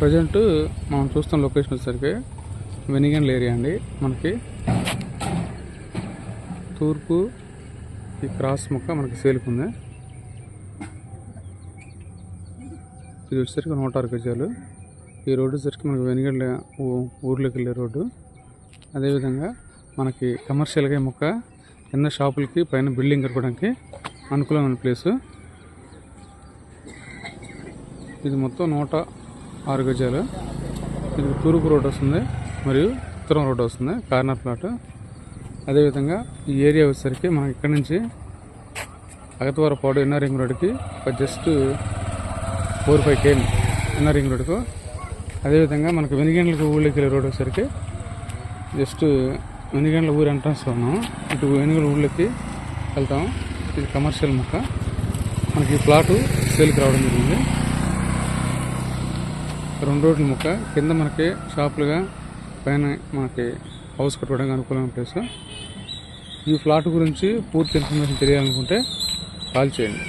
Present మనం చూస్తున్న location వచ్చేసరికి వెనిగండ్ల ఏరియా అండి మనకి. తూర్పు ఈ క్రాస్ మొక్క మనకి సేలుకుంది ఇది వచ్చేసరికి నూట ఆరు గజాలు. ఈ రోడ్డు వచ్చేసరికి మనకి వెనిగండ్ల ఊర్లోకి వెళ్ళే రోడ్డు. అదేవిధంగా మనకి కమర్షియల్గా మొక్క కింద షాపులకి పైన బిల్డింగ్ కట్టుకోవడానికి అనుకూలమైన ప్లేసు. ఇది మొత్తం నూట ఆరు గజాలు. ఇది తూర్పు రోడ్ వస్తుంది మరియు ఉత్తరం రోడ్ వస్తుంది కార్నర్ ప్లాట్. అదేవిధంగా ఈ ఏరియా వచ్చేసరికి మనకి ఇక్కడ నుంచి అగతవరపాడు ఎన్ఆర్ రింగ్ రోడ్కి ఒక just four five KM NR ring రోడ్కు అదేవిధంగా మనకు వెనిగండ్లకు ఊళ్ళోకి వెళ్ళే రోడ్ వచ్చేసరికి జస్ట్ వెనిగండ్ల ఊరు ఎంట్రన్స్లో ఉన్నాం ఇటు వెనుగల ఊళ్ళోకి వెళ్తాం ఇది కమర్షియల్ మొక్క. మనకి ఈ ప్లాటు సేల్కి రావడం జరిగింది. రెండు రోడ్ల ముక్క కింద మనకి షాపులుగా పైన మనకి హౌస్ కట్టుకోవడానికి అనుకూలమైన ప్లేస్. ఈ ఫ్లాట్ గురించి పూర్తి ఇన్ఫర్మేషన్ తెలియాలనుకుంటే కాల్ చేయండి.